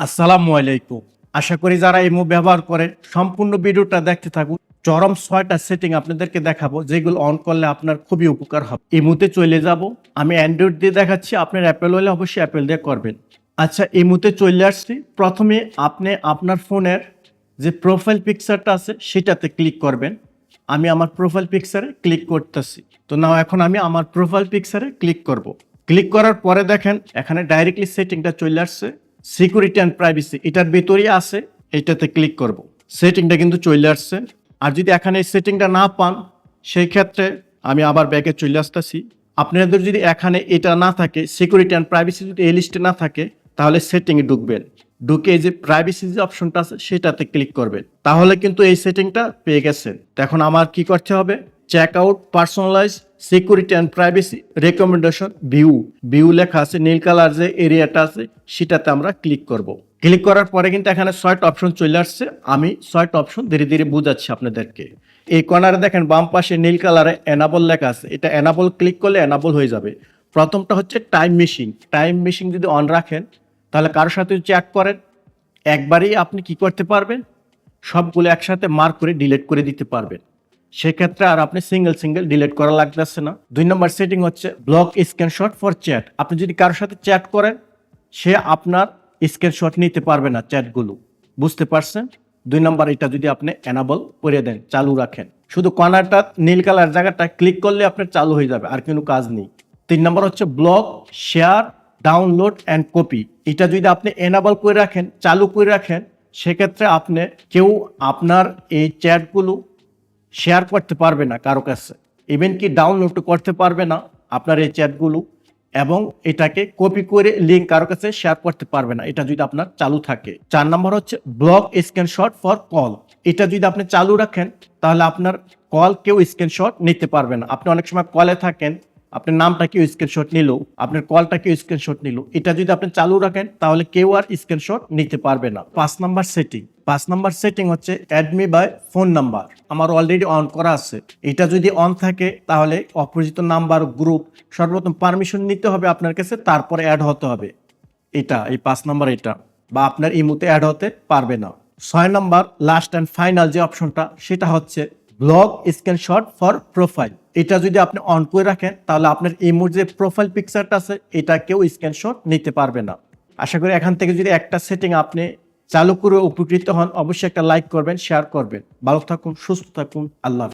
আসসালামু আলাইকুম। আশা করি যারা ইমো ব্যবহার করে সম্পূর্ণ ভিডিওটা দেখতে থাকুন। চরম ছয়টা সেটিং আপনাদেরকে দেখাবো, যেগুলো অন করলে আপনার খুবই উপকার হবে। ইমুতে চলে যাব। আমি অ্যান্ড্রয়েড দিয়ে দেখাচ্ছি, আপনার অ্যাপেল হলে অবশ্যই অ্যাপেল দিয়ে করবেন। আচ্ছা ইমুতে চলে আসছি। প্রথমে আপনি আপনার ফোনের যে প্রোফাইল পিকচারটা আছে, সেটাতে ক্লিক করবেন। আমি আমার প্রোফাইল পিকচারে ক্লিক করতেছি। তো নাও, এখন আমি আমার প্রোফাইল পিকচারে ক্লিক করব। ক্লিক করার পরে দেখেন, এখানে ডাইরেক্টলি সেটিংটা চলে আসছে। সিকিউরিটি অ্যান্ড প্রাইভেসি এটার ভেতরেই আছে, এটাতে ক্লিক করব। সেটিংটা কিন্তু চলে আসছে। আর যদি এখানে এই সেটিংটা না পান, সেই ক্ষেত্রে আমি আবার ব্যাগে চলে আসতেছি। আপনাদের যদি এখানে এটা না থাকে সিকিউরিটি অ্যান্ড প্রাইভেসি যদি এই লিস্টে না থাকে, তাহলে সেটিংয়ে ঢুকবেন। ঢুকে যে প্রাইভেসি যে অপশনটা আছে, সেটাতে ক্লিক করবেন। তাহলে কিন্তু এই সেটিংটা পেয়ে গেছেন। এখন আমার কি করতে হবে? Check out personalize security and privacy recommendation, view. View লেখা আছে, নীল কালার যে এরিয়াটা আছে, সেটাতে আমরা ক্লিক করব। ক্লিক করার পরে কিন্তু এখানে ছয়টা অপশন চলে আসছে। আমি ছয়টা অপশন ধীরে ধীরে বুঝাচ্ছি আপনাদেরকে। এই কর্নারে দেখেন, বাম পাশে নীল কালারে এনাবল লেখা আছে। এটা এনাবল ক্লিক করলে এনাবল হয়ে যাবে। প্রথমটা হচ্ছে টাইম মেশিন টাইম মেশিন যদি অন রাখেন, তাহলে কারোর সাথে চেক করেন, একবারেই আপনি কি করতে পারবেন? সবগুলো একসাথে মার্ক করে ডিলিট করে দিতে পারবেন। সেক্ষেত্রে আর আপনি সিঙ্গেল সিঙ্গেল ডিলিট করা লাগতেছে না। দুই নম্বর সেটিং হচ্ছে ব্লক স্ক্রিনশট ফর চ্যাট আপনি যদি কারোর সাথে চ্যাট করেন, সে আপনার স্ক্রিনশট নিতে পারবে না চ্যাটগুলো বুঝতে পারছেন? দুই নম্বর এটা যদি আপনি এনাবল করে দেন, চালু রাখেন। শুধু কর্নারটা নীল কালার জায়গাটা ক্লিক করলে আপনার চালু হয়ে যাবে, আর কোনো কাজ নেই। তিন নম্বর হচ্ছে block share download and copy এটা যদি আপনি এনাবল করে রাখেন, চালু করে রাখেন, সেক্ষেত্রে আপনি কেউ আপনার এই চ্যাটগুলো শেয়ার করতে পারবে না কারও কাছে। ইভেন কি ডাউনলোড করতে পারবে না আপনার এই চ্যাটগুলো এবং এটাকে কপি করে লিঙ্ক কারও কাছে শেয়ার করতে পারবে না। এটা যদি আপনার চালু থাকে। চার নম্বর হচ্ছে ব্লক স্ক্রিনশট ফর কল এটা যদি আপনি চালু রাখেন, তাহলে আপনার কল কেউ স্ক্রিনশট নিতে পারবে না। আপনি অনেক সময় কলে থাকেন আপনার নামটা কেউ স্ক্রিনশট নিল, আপনার কলটা কেউ স্ক্রিনশট নিল, এটা যদি আপনি চালু রাখেন, তাহলে কেউ আর স্ক্রিনশট নিতে পারবে না। পাঁচ নাম্বার সেটিং পাঁচ নাম্বার সেটিং হচ্ছে add me by phone number আমার অলরেডি অন করা আছে। এটা যদি অন থাকে, তাহলে অপরিচিত নাম্বার গ্রুপ সর্বপ্রথম পারমিশন নিতে হবে আপনার কাছে, তারপরে অ্যাড হতে হবে। এটা, এই পাঁচ নাম্বার এটা, বা আপনার ইমুতে অ্যাড হতে পারবে না। ছয় নাম্বার লাস্ট অ্যান্ড ফাইনাল যে অপশনটা সেটা হচ্ছে ব্লগ স্ক্রিনশট ফর প্রোফাইল এটা যদি আপনি অন করে রাখেন, তাহলে আপনার ইমোর যে প্রোফাইল পিকচারটা আছে, এটা কেউ স্ক্রিনশট নিতে পারবে না। আশা করি এখান থেকে যদি একটা সেটিং আপনি চালু করে উপকৃত হন, অবশ্যই একটা লাইক করবেন শেয়ার করবেন। ভালো থাকুন, সুস্থ থাকুন, আল্লাহ।